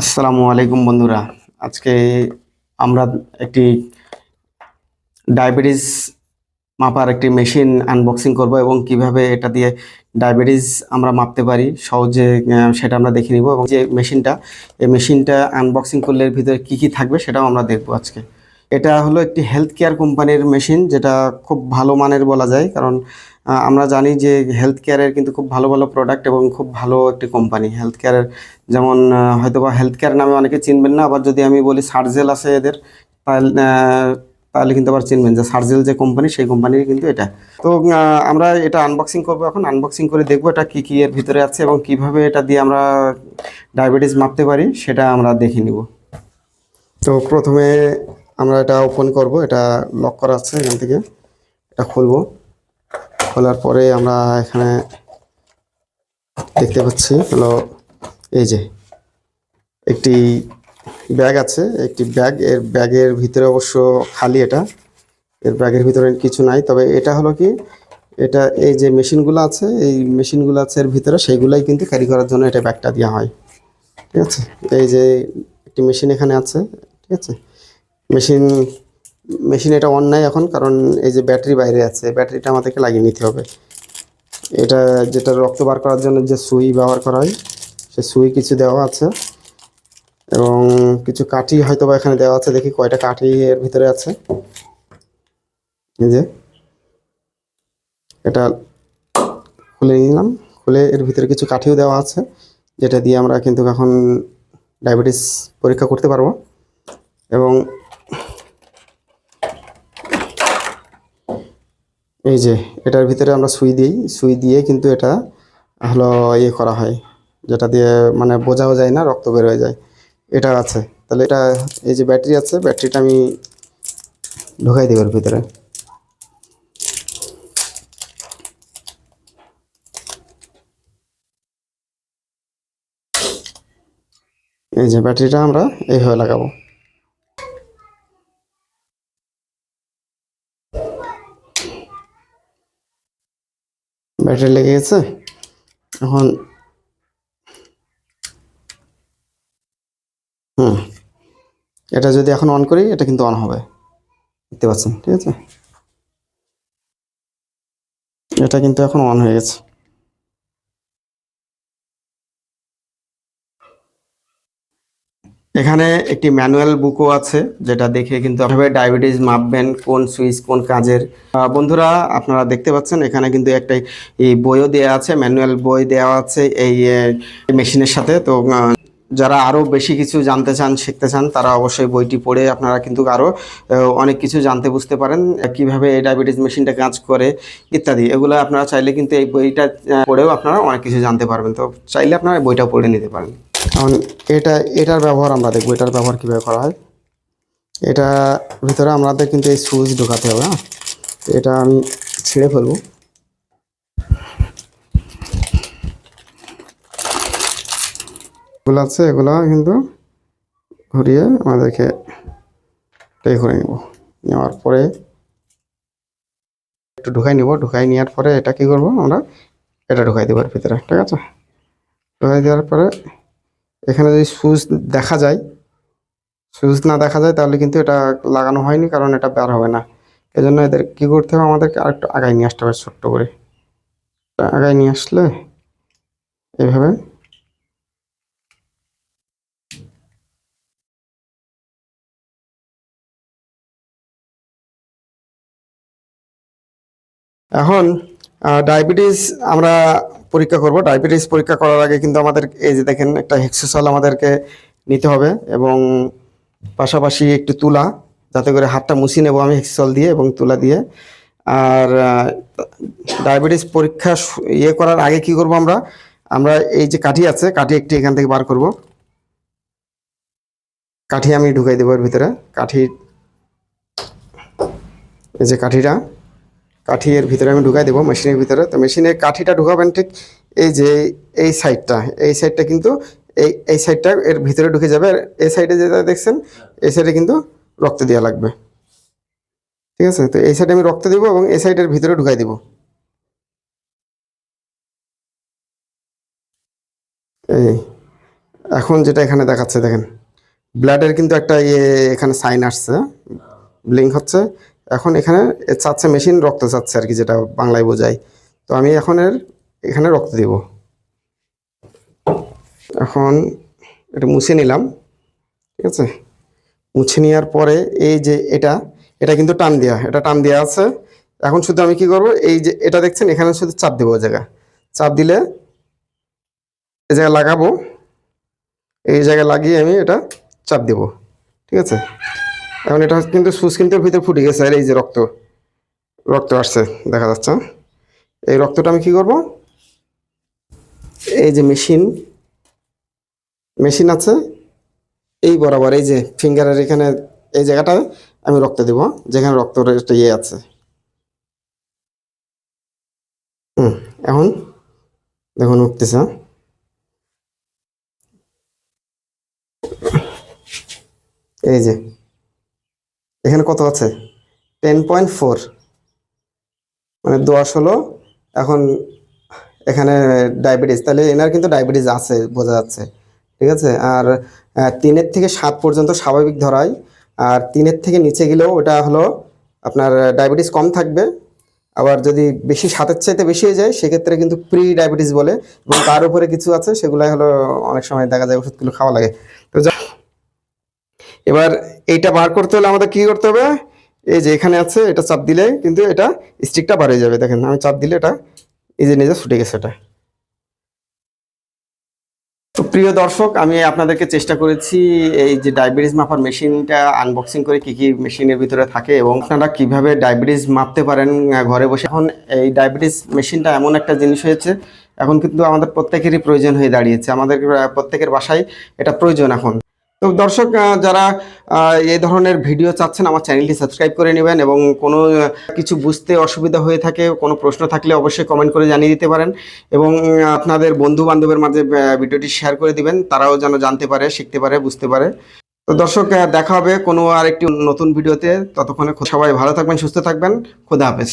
আসসালামু আলাইকুম বন্ধুরা। আজকে আমরা একটি ডায়াবেটিস মাপার একটি মেশিন আনবক্সিং করব এবং কীভাবে এটা দিয়ে ডায়াবেটিস আমরা মাপতে পারি, সহজে সেটা আমরা দেখে নিব এবং যে মেশিনটা, এই মেশিনটা আনবক্সিং করলে এর ভিতরে কী কী থাকবে সেটাও আমরা দেখব আজকে। এটা হলো একটি হেলথ কেয়ার কোম্পানির মেশিন, যেটা খুব ভালো মানের বলা যায়, কারণ আমরা জানি যে হেলথ কেয়ারের কিন্তু খুব ভালো ভালো প্রোডাক্ট এবং খুব ভালো একটি কোম্পানি হেলথ কেয়ারের যেমন হয়তো বা হেলথ কেয়ার নামে অনেকে চিনবেন না, আবার যদি আমি বলি সার্জেল আছে এদের, তাহলে তাহলে কিন্তু আবার চিনবেন যে সার্জেল যে কোম্পানি সেই কোম্পানির কিন্তু এটা। তো আমরা এটা আনবক্সিং করব এখন। আনবক্সিং করে দেখব এটা কী কী এর ভিতরে আছে এবং কীভাবে এটা দিয়ে আমরা ডায়াবেটিস মাপতে পারি, সেটা আমরা দেখে নিব। তো প্রথমে আমরা এটা ওপেন করব, এটা লক করা আছে এখান থেকে, এটা খুলবো। খোলার পরে আমরা এখানে দেখতে পাচ্ছি হলো এই যে একটি ব্যাগ আছে, একটি ব্যাগ। এর ব্যাগের ভিতরে অবশ্য খালি এটা। এর ব্যাগের ভিতরে কিছু নাই। তবে এটা হলো কি, এটা এই যে মেশিনগুলো আছে, এই মেশিনগুলো আছে এর ভিতরে সেইগুলাই কিন্তু ক্যারি করার জন্য এটা ব্যাগটা দেওয়া হয়। ঠিক আছে? এই যে একটি মেশিন এখানে আছে, ঠিক আছে? মেশিন মেশিন এটা অন নাই এখন, কারণ এই যে ব্যাটারি বাইরে আছে, ব্যাটারিটা আমাদেরকে লাগিয়ে নিতে হবে। এটা যেটা রক্ত বার করার জন্য যে সুই ব্যবহার করা হয়, সে সুই কিছু দেওয়া আছে। এবং কিছু কাঠি হয়তো বা এখানে দেওয়া আছে, দেখি কয়টা কাঠি এর ভিতরে আছে। এই যে, এটা খুলে নিলাম, খুলে এর ভিতরে কিছু কাঠিও দেওয়া আছে, যেটা দিয়ে আমরা কিন্তু এখন ডায়াবেটিস পরীক্ষা করতে পারব। এবং এই যে, এটার ভিতরে আমরা সুই দিই। সুই দিয়ে কিন্তু এটা হলো ইয়ে করা হয়, যেটা দিয়ে মানে বোঝাও যায় না, রক্ত বের হয়ে যায়। এটা আছে। তাহলে এটা, এই যে ব্যাটারি আছে, ব্যাটারিটা আমি ঢুকাই দেবো ভিতরে। এই যে ব্যাটারিটা আমরা এইভাবে লাগাবো। ব্যাটারি লেগে গেছে এখন হুম, এটা যদি এখন অন করি, এটা কিন্তু অন হবে। দেখতে পাচ্ছেন, ঠিক আছে? এটা কিন্তু এখন অন হয়ে গেছে। এখানে একটি ম্যানুয়াল বুকও আছে, যেটা দেখে কিন্তু আপনারা ডায়াবেটিস মাপবেন, কোন সুইচ কোন কাজের। বন্ধুরা, আপনারা দেখতে পাচ্ছেন এখানে কিন্তু একটা এই বইও দেওয়া আছে, ম্যানুয়াল বই দেওয়া আছে এই মেশিনের সাথে। তো যারা আরও বেশি কিছু জানতে চান, শিখতে চান, তারা অবশ্যই বইটি পড়ে আপনারা কিন্তু আরও অনেক কিছু জানতে বুঝতে পারেন কীভাবে এই ডায়াবেটিস মেশিনটা কাজ করে ইত্যাদি। এগুলো আপনারা চাইলে কিন্তু এই বইটা পড়েও আপনারা অনেক কিছু জানতে পারবেন। তো, চাইলে আপনারা বইটা পড়ে নিতে পারেন। এখন এটা, এটার ব্যবহার আমরা দেখব, এটার ব্যবহার কীভাবে করা হয়। এটা ভিতরে আমাদের কিন্তু এই সুইচ ঢোকাতে হবে হ্যাঁ? এটা আমি ছিঁড়ে ফেলব। এগুলো আছে, এগুলো কিন্তু ঘুরিয়ে আমাদেরকে এটাই করে নেব। নেওয়ার পরে একটু ঢুকাই নিব, ঢুকাই নেওয়ার পরে এটা কি করব আমরা? এটা ঢুকাই দেবো ভিতরে, ঠিক আছে? ঢুকাই দেওয়ার পরে এখানে যদি সুইচ দেখা যায়, সুইচ না দেখা যায় তাহলে কিন্তু এটা লাগানো হয়নি কারণ এটা বের হবে না। এজন্য এদের কি করতে হবে আমাদেরকে আরেকটু আগায় নিয়ে আসতে হবে ছোট্ট করে। আগায় নিয়ে আসলে এইভাবে এখন ডায়াবেটিস আমরা পরীক্ষা করব। ডায়াবেটিস পরীক্ষা করার আগে কিন্তু আমাদের এই যে দেখেন একটা হেক্সোসাল আমাদেরকে নিতে হবে এবং পাশাপাশি একটু তুলা, যাতে করে হাতটা মুছিয়ে নেব আমি হেক্সোসাল দিয়ে এবং তুলা দিয়ে। আর ডায়াবেটিস পরীক্ষা ইয়ে করার আগে কি করব আমরা? আমরা এই যে কাঠি আছে, কাঠি একটি এখান থেকে বার করব। কাঠি আমি ঢুকাই দেবো এর ভিতরে। কাঠি, এই যে কাঠিটা। কাঠি এর ভিতরে আমি ঢুকাই দেবো মেশিনের ভিতরে। তো মেশিনের কাঠিটা ঢুকাবেন ঠিক এই যে এই সাইডটা এই সাইডটা কিন্তু এই এই সাইডটা এর ভিতরে ঢুকে যাবে। আর এই সাইডে যেটা দেখছেন, এই সাইডে কিন্তু রক্ত দেওয়া লাগবে। ঠিক আছে? তো এই সাইডে আমি রক্ত দেবো এবং এই সাইডের ভিতরে ঢুকাই দেবো। এই, এখন যেটা এখানে দেখাচ্ছে দেখেন, ব্লাডের কিন্তু একটা ইয়ে এখানে সাইন আসছে, ব্লিঙ্ক হচ্ছে। এখন এখানে চাচ্ছে মেশিন, রক্ত চাচ্ছে আর কি, যেটা বাংলায় বোঝায়। তো আমি এখন এর, এখানে রক্ত দেব। এখন এটা মুছে নিলাম, ঠিক আছে? মুছে নেওয়ার পরে এই যে এটা এটা কিন্তু টান দেওয়া এটা টান দেওয়া আছে। এখন শুধু আমি কি করব, এই যে এটা দেখছেন, এখানে শুধু চাপ দেবো ওই জায়গা চাপ দিলে এই জায়গায় লাগাবো, এই জায়গায় লাগিয়ে আমি এটা চাপ দেব, ঠিক আছে? এখন এটা কিন্তু সুচ ভিতরে ফুটে গেছে, আর এই যে রক্ত রক্ত আসছে, দেখা যাচ্ছে এই রক্তটা আমি কি করব? এই যে মেশিন মেশিন আছে, এই বরাবর, এই যে ফিঙ্গারের এখানে, এই জায়গাটায় আমি রক্ত দেব যেখানে রক্ত একটা ইয়ে আছে। হুম, এখন দেখুন উঠতেছে হ্যাঁ? এই যে এখানে কত আছে? Ten point four. মানে দশ হলো, এখন এখানে ডায়াবেটিস, তাহলে এনার কিন্তু ডায়াবেটিস আছে, বোঝা যাচ্ছে, ঠিক আছে? আর তিনের থেকে সাত পর্যন্ত স্বাভাবিক ধরায়, আর তিনের থেকে নিচে গেলেও ওটা হলো আপনার ডায়াবেটিস কম থাকবে, আবার যদি বেশি সাতের চাইতে বেশি হয়ে যায়, সেক্ষেত্রে কিন্তু প্রি ডায়াবেটিস বলে, এবং তার উপরে কিছু আছে, সেগুলাই হলো অনেক সময় দেখা যায় ওষুধগুলো খাওয়া লাগে। তো এবার এইটা বার করতে হলে আমাদের কি করতে হবে? এই যে এখানে আছে, এটা চাপ দিলে কিন্তু এটা স্টিকটা বার হয়ে যাবে। দেখেন, আমি চাপ দিলে এটা যে নিজে ছুটে গেছে এটা। তো প্রিয় দর্শক, আমি আপনাদেরকে চেষ্টা করেছি এই যে ডায়াবেটিস মাপার মেশিনটা আনবক্সিং করে কি কি মেশিনের ভিতরে থাকে এবং আপনারা কীভাবে ডায়াবেটিস মাপতে পারেন ঘরে বসে। এখন এই ডায়াবেটিস মেশিনটা এমন একটা জিনিস হয়েছে, এখন কিন্তু আমাদের প্রত্যেকেরই প্রয়োজন হয়ে দাঁড়িয়েছে। আমাদের প্রত্যেকের বাসায় এটা প্রয়োজন এখন। তো দর্শক যারা এই ধরনের ভিডিও চাচ্ছেন, আমার চ্যানেলটি সাবস্ক্রাইব করে নেবেন এবং কোনো কিছু বুঝতে অসুবিধা হয়ে থাকে, কোনো প্রশ্ন থাকলে অবশ্যই কমেন্ট করে জানিয়ে দিতে পারেন এবং আপনাদের বন্ধু বান্ধবের মাঝে ভিডিওটি শেয়ার করে দিবেন, তারাও যেন জানতে পারে, শিখতে পারে, বুঝতে পারে। তো দর্শক দেখা হবে কোনো আরেকটি নতুন ভিডিওতে, ততক্ষণে সবাই ভালো থাকবেন, সুস্থ থাকবেন, খোদা হাফেজ।